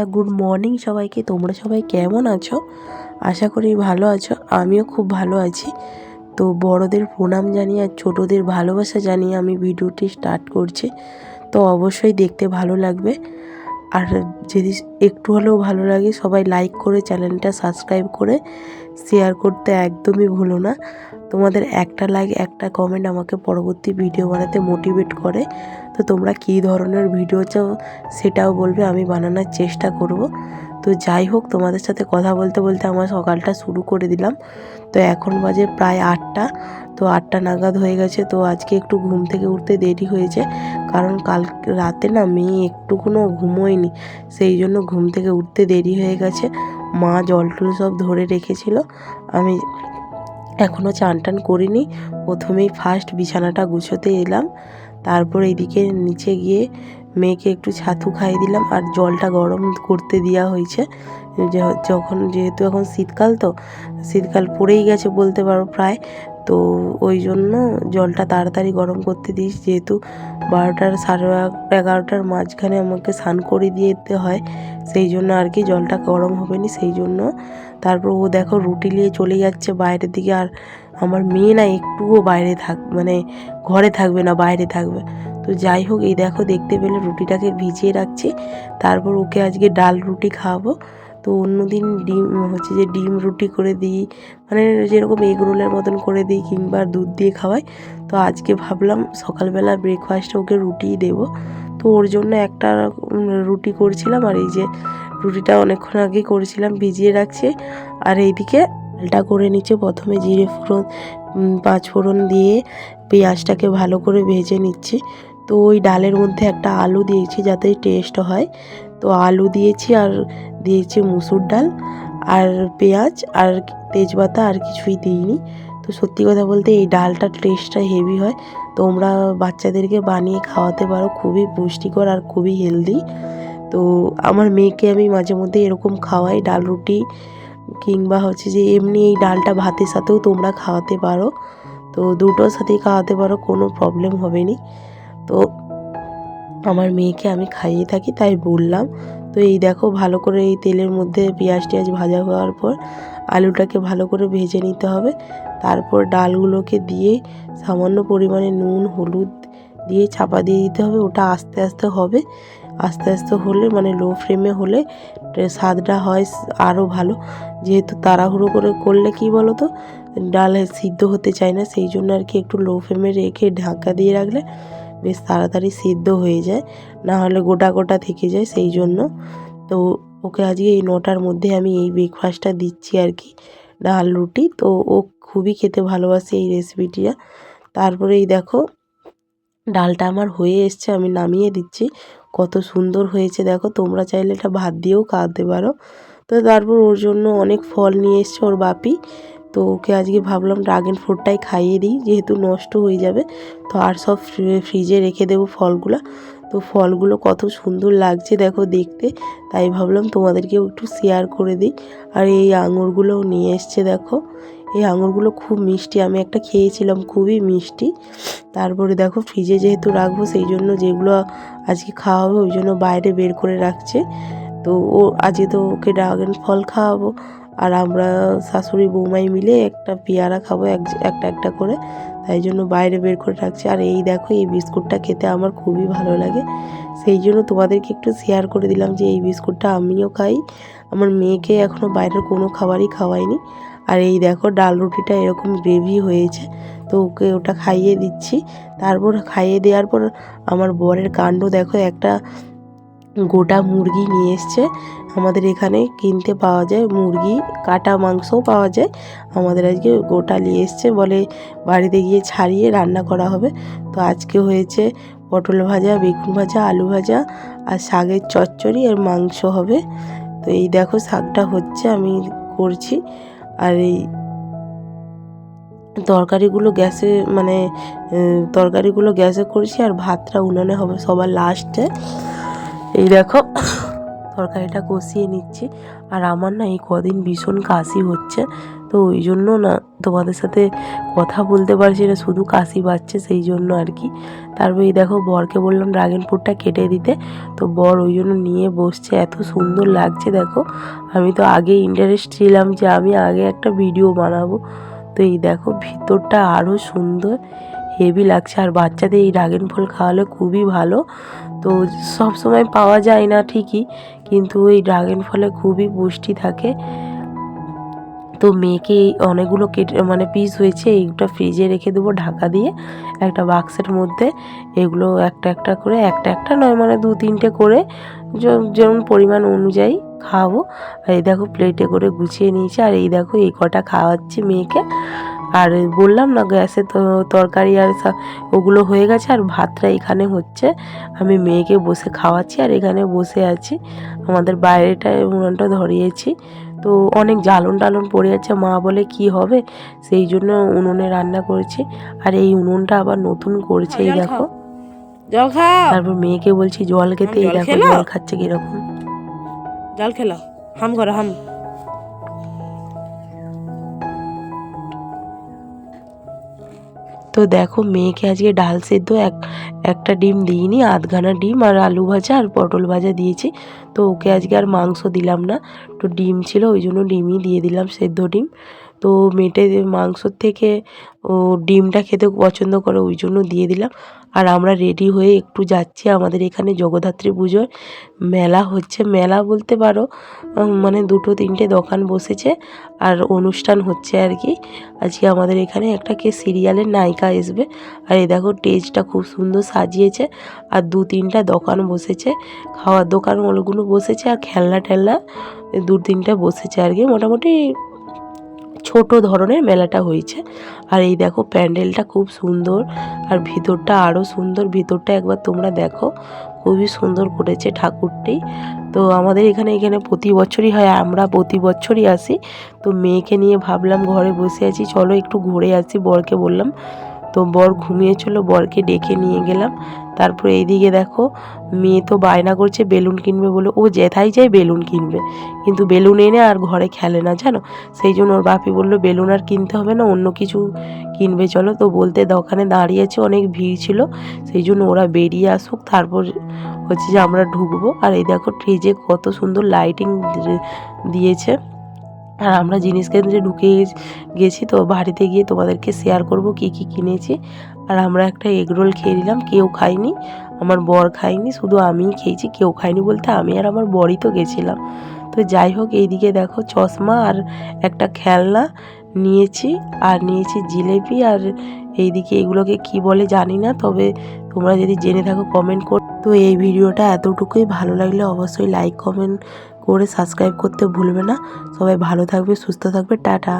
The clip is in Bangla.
বন্ধুরা গুড মর্নিং সবাইকে। তোমরা সবাই কেমন আছো? আশা করি ভালো আছো। আমিও খুব ভালো আছি। তো বড়দের প্রণাম জানিয়ে আর ছোটোদের ভালোবাসা জানিয়ে আমি ভিডিওটি স্টার্ট করছি। তো অবশ্যই দেখতে ভালো লাগবে। আর যদি একটু হলেও ভালো লাগে, সবাই লাইক করে চ্যানেলটা সাবস্ক্রাইব করে শেয়ার করতে একদমই ভুলো না। তোমাদের একটা লাইক একটা কমেন্ট আমাকে পরবর্তী ভিডিও বানাতে মোটিভেট করে। তো তোমরা কী ধরনের ভিডিও চাও সেটাও বলবে, আমি বানানোর চেষ্টা করব। তো যাই হোক, তোমাদের সাথে কথা বলতে বলতে আমার সকালটা শুরু করে দিলাম। তো এখন বাজে প্রায় আটটা। তো আটটা নাগাদ হয়ে গেছে, তো আজকে একটু ঘুম থেকে উঠতে দেরি হয়েছে। কারণ কাল রাতে না মেয়ে একটুকুনও ঘুমোয়নি, সেই জন্য ঘুম থেকে উঠতে দেরি হয়ে গেছে। মা জল টল সব ধরে রেখেছিল। আমি এখনও চান টান করিনি। প্রথমেই ফার্স্ট বিছানাটা গুছোতে এলাম। তারপর এইদিকে নিচে গিয়ে মেয়েকে একটু ছাতু খাইয়ে দিলাম আর জলটা গরম করতে দেওয়া হয়েছে। যখন যেহেতু এখন শীতকাল তো, শীতকাল পড়েই গেছে বলতে পারো প্রায়। তো ওই জন্য জলটা তাড়াতাড়ি গরম করতে দিস। যেহেতু বারোটার সাড়ে এগারোটার মাঝখানে আমাকে স্নান করে দিয়ে দিতে হয়, সেই জন্য আর কি জলটা গরম হবে না সেই জন্য। তারপর ও দেখো রুটি নিয়ে চলে যাচ্ছে বাইরের দিকে আর আমার মেয়ে না একটুও বাইরে থাক মানে ঘরে থাকবে না, বাইরে থাকবে। তো যাই হোক, এই দেখো, দেখতে পেলে রুটিটাকে ভিজিয়ে রাখছি। তারপর ওকে আজকে ডাল রুটি খাওয়াবো। তো অন্যদিন ডিম, হচ্ছে যে ডিম রুটি করে দিই মানে যেরকম এগ রোলের মতন করে দিই কিংবা দুধ দিয়ে খাওয়াই। তো আজকে ভাবলাম সকালবেলা ব্রেকফাস্টে ওকে রুটিই দেবো। তো ওর জন্য একটা রুটি করছিলাম আর এই যে রুটিটা অনেকক্ষণ আগে করেছিলাম, ভিজিয়ে রাখছি। আর এইদিকে ডালটা করে নিচ্ছে, প্রথমে জিরে ফোড়ন পাঁচ ফোড়ন দিয়ে পেঁয়াজটাকে ভালো করে ভেজে নিচ্ছি। তো ওই ডালের মধ্যে একটা আলু দিয়েছি যাতে টেস্ট হয়। তো আলু দিয়েছি আর দিয়েছি মুসুর ডাল আর পেঁয়াজ আর তেজপাতা আর কিছুই দিইনি। তো সত্যি কথা বলতে এই ডালটার টেস্টটা হেভি হয়। তোমরা বাচ্চাদেরকে বানিয়ে খাওয়াতে পারো, খুবই পুষ্টিকর আর খুবই হেলদি তো আমার মেয়েকে আমি মাঝে মধ্যে এরকম খাওয়াই, ডাল রুটি কিংবা হচ্ছে যে এমনি এই ডালটা ভাতের সাথেও তোমরা খাওয়াতে পারো। তো দুটোর সাথেই খাওয়াতে পারো, কোনো প্রবলেম হবে না। তো আমার মেয়েকে আমি খাইয়ে থাকি, তাই বললাম। তো এই দেখো, ভালো করে এই তেলের মধ্যে পেঁয়াজ টিয়াজ ভাজা হওয়ার পর আলুটাকে ভালো করে ভেজে নিতে হবে। তারপর ডালগুলোকে দিয়ে সামান্য পরিমাণে নুন, হলুদ দিয়ে চাপা দিয়ে দিতে হবে। ওটা আস্তে আস্তে হবে। আস্তে আস্তে হলে মানে লো ফ্লেমে হলে স্বাদটা হয় আরও ভালো। যেহেতু তাড়াহুড়ো করে করলে কি বলো তো ডাল সিদ্ধ হতে চায় না, সেই জন্য আর কি একটু লো ফ্লেমে রেখে ঢাকা দিয়ে রাখলে বেশ তাড়াতাড়ি সিদ্ধ হয়ে যায় না হলে গোটা গোটা থেকে যায় সেই জন্য। তো ওকে আজকে এই নটার মধ্যে আমি এই ব্রেকফাস্টটা দিচ্ছি আর কি, ডাল, রুটি। তো ও খুবই খেতে ভালোবাসে এই রেসিপিটা তারপরে এই দেখো, ডালটা আমার হয়ে এসছে, আমি নামিয়ে দিচ্ছি। কত সুন্দর হয়েছে দেখো, তোমরা চাইলে এটা ভাত দিয়েও খাওয়াতে পারো। তো তারপর ওর জন্য অনেক ফল নিয়ে এসছে ওর বাপি। তো ওকে আজকে ভাবলাম ড্রাগন ফ্রুটটাই খাইয়ে দিই, যেহেতু নষ্ট হয়ে যাবে। তো আর সব ফ্রিজে রেখে দেবো ফলগুলো। তো ফলগুলো কত সুন্দর লাগছে দেখো দেখতে, তাই ভাবলাম তোমাদেরকেও একটু শেয়ার করে দিই। আর এই আঙুরগুলোও নিয়ে এসছে দেখো। এই আঙুরগুলো খুব মিষ্টি, আমি একটা খেয়েছিলাম, খুবই মিষ্টি। তারপরে দেখো ফ্রিজে যেহেতু রাখব, সেই জন্য যেগুলো আজকে খাওয়া হবে, ওই জন্য বাইরে বের করে রাখছে। তো ও, আজকে তো ওকে ড্রাগন ফল খাওয়াবো। আর আমরা শাশুড়ি বৌমাই মিলে একটা পেয়ারা খাব, এক একটা একটা করে। তাই জন্য বাইরে বের করে রাখছি। আর এই দেখো, এই বিস্কুটটা খেতে আমার খুবই ভালো লাগে। সেই জন্য তোমাদেরকে একটু শেয়ার করে দিলাম যে এই বিস্কুটটা আমিও খাই। আমার মেয়েকে এখনও বাইরের কোনো খাবারই খাওয়াইনি। আর এই দেখো, ডাল রুটিটা এরকম গ্রেভি হয়েছে। তো ওকে ওটা খাইয়ে দিচ্ছি। তারপর খাইয়ে দেওয়ার পর আমার বরের কাণ্ড দেখো, একটা গোটা মুরগি নিয়ে এসছে। আমাদের এখানে কিনতে পাওয়া যায় মুরগি, কাটা মাংসও পাওয়া যায়। আমাদের আজকে গোটা নিয়ে এসছে, বলে বাড়িতে গিয়ে ছাড়িয়ে রান্না করা হবে। তো আজকে হয়েছে পটল ভাজা, বেগুন ভাজা, আলু ভাজা আর শাকের চচ্চড়ি আর মাংস হবে। তো এই দেখো শাকটা হচ্ছে, আমি করছি। আর এই তরকারিগুলো গ্যাসে মানে তরকারিগুলো গ্যাসে করছি আর ভাতটা উনানে হবে সবার লাস্টে এই দেখো, তরকারিটা কষিয়ে নিচ্ছি। আর আমার না এই কদিন ভীষণ কাশি হচ্ছে, তো ওই জন্য না তোমাদের সাথে কথা বলতে পারছি না, শুধু কাশি পাচ্ছে সেই জন্য আর কি। তারপর এই দেখো, বরকে বললাম ড্রাগন ফ্রুটটা কেটে দিতে, তো বর ওই জন্য নিয়ে বসছে, এত সুন্দর লাগছে দেখো। আমি তো আগে ইন্টারেস্ট ছিলাম যে আমি আগে একটা ভিডিও বানাবো, তো এই দেখো ভিতরটা আরও সুন্দর হেভি লাগছে। আর বাচ্চাদের এই ড্রাগন ফল খাওয়ালে খুবই ভালো তো সব সময় পাওয়া যায় না ঠিকই, কিন্তু এই ড্রাগন ফলে খুবই পুষ্টি থাকে। তো মেয়েকে অনেকগুলো কেটে মানে পিস হয়েছে, এইটা ফ্রিজে রেখে দেবো ঢাকা দিয়ে, একটা বাক্সের মধ্যে, এগুলো একটা একটা করে, একটা একটা নয় মানে দু তিনটে করে যেমন পরিমাণ অনুযায়ী খাওয়াবো। আর এই দেখো প্লেটে করে গুছিয়ে নিয়েছি, আর এই দেখো এই কটা খাওয়াচ্ছি মেয়েকে। আর বললাম না গ্যাসে তো তরকারি আর ওগুলো হয়ে গেছে আর ভাতটা এখানে হচ্ছে। আমি মেয়েকে বসে খাওয়াচ্ছি আর এখানে বসে আছি। আমাদের বাইরেটায় উনুনটা ধরিয়েছি। তো অনেক জ্বালন টালন পড়ে যাচ্ছে মা বলে কি হবে? সেই জন্য উনুনে রান্না করেছি। আর এই উনুনটা আবার নতুন করছে এই দেখো। তারপর মেয়েকে বলছি জল খেতে এই জল দেখো জল খাচ্ছে কীরকম। জল খেলো। হাম করো হাম। তো দেখো মেয়েকে আজকে ডাল সেদ্ধ এক, একটা ডিম দিইনি, আধখানা ডিম আর আলু ভাজা আর পটল ভাজা দিয়েছি। তো ওকে আজকে আর মাংস দিলাম না, তো ডিম ছিল, ওই জন্য ডিমই দিয়ে দিলাম সেদ্ধ ডিম। তো মেটে মাংসর থেকে ও ডিমটা খেতে পছন্দ করে ওই জন্য দিয়ে দিলাম। আর আমরা রেডি হয়ে একটু যাচ্ছি আমাদের এখানে জগদ্ধাত্রী পুজোর মেলা হচ্ছে। মেলা বলতে পারো মানে দুটো তিনটে দোকান বসেছে আর অনুষ্ঠান হচ্ছে আর কি। আজকে আমাদের এখানে একটা কে সিরিয়ালের নায়িকা আসবে। আর এই দেখো স্টেজটা খুব সুন্দর সাজিয়েছে আর দু তিনটা দোকান বসেছে। খাওয়ার দোকান ওগুলো বসেছে আর খেলনা টেলনা দু তিনটা বসেছে আর কি। মোটামুটি ছোট ধরনের মেলাটা হয়েছে। আর এই দেখো প্যান্ডেলটা খুব সুন্দর আর ভিতরটা আরও সুন্দর। ভিতরটা একবার তোমরা দেখো, খুবই সুন্দর করেছে ঠাকুরটি। তো আমাদের এখানে এখানে প্রতি বছরই হয়, আমরা প্রতি বছরই আসি। তো মেয়েকে নিয়ে ভাবলাম ঘরে বসে আছি, চলো একটু ঘুরে আসি বরকে বললাম। তো বর ঘুমিয়েছিল বরকে ডেকে নিয়ে গেলাম। তারপরে এইদিকে দেখো, মেয়ে তো বায়না করছে বেলুন কিনবে বলে। ও যেথাই যায় বেলুন কিনবে, কিন্তু বেলুন এনে আর ঘরে খেলে না, জানো? সেই জন্য ওর বাপি বলল, বেলুন আর কিনতে হবে না, অন্য কিছু কিনবে, চলো। তো বলতে দোকানে দাঁড়িয়েছে, অনেক ভিড় ছিল। সেই জন্য ওরা বেরিয়ে আসুক, তারপর হচ্ছে যে আমরা ঢুকবো। আর এই দেখো, ফ্রিজে কত সুন্দর লাইটিং দিয়েছে। আর আমরা জিনিস কেন্দ্রে ঢুকে গেছি তো বাড়িতে গিয়ে তোমাদেরকে শেয়ার করব কি কি কিনেছি। আর আমরা একটা এগরোল খেয়ে নিলাম, কেউ খায়নি, আমার বর খায়নি, শুধু আমিই খেয়েছি, কেউ খায়নি বলতে আমি আর আমার বরই তো গেছিলাম। তো যাই হোক, এইদিকে দেখো চশমা আর একটা খেলনা নিয়েছি, আর নিয়েছি জিলেপি, আর এইদিকে এগুলোকে কি বলে জানি না, তবে তোমরা যদি জেনে থাকো কমেন্ট কর। তো এই ভিডিওটা এতটুকুই, ভালো লাগলে অবশ্যই লাইক কমেন্ট করে সাবস্ক্রাইব করতে ভুলবে না। সবাই ভালো থাকবে সুস্থ থাকবে টাটা।